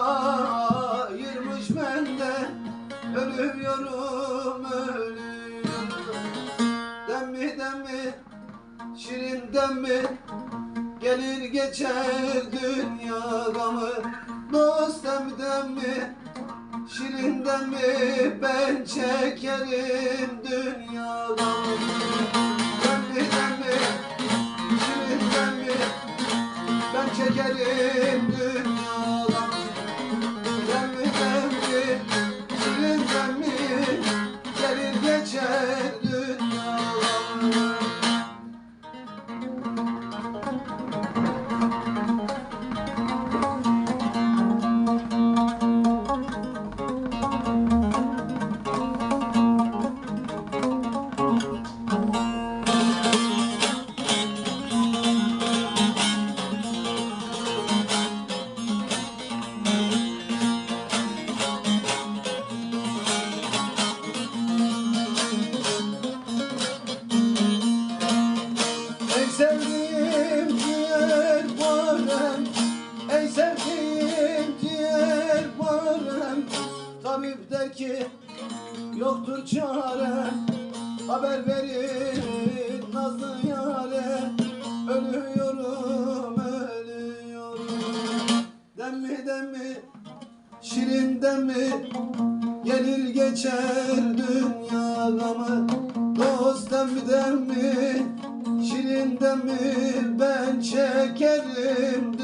Ayırmış bende Ölüyorum ölüyorum Demmi demmi şirin demmi Gelir geçer dünya gamı Dost demmi demmi Şirinden mi? Ben çekerim gelir Tabipteki yoktur çare. Haber verin nazlı yare. Ölüyorum ölüyorum. Demmi demmi şirin demmi Gelir geçer dünya gamı Dost demmi demmi Şirin demmi ben çekerim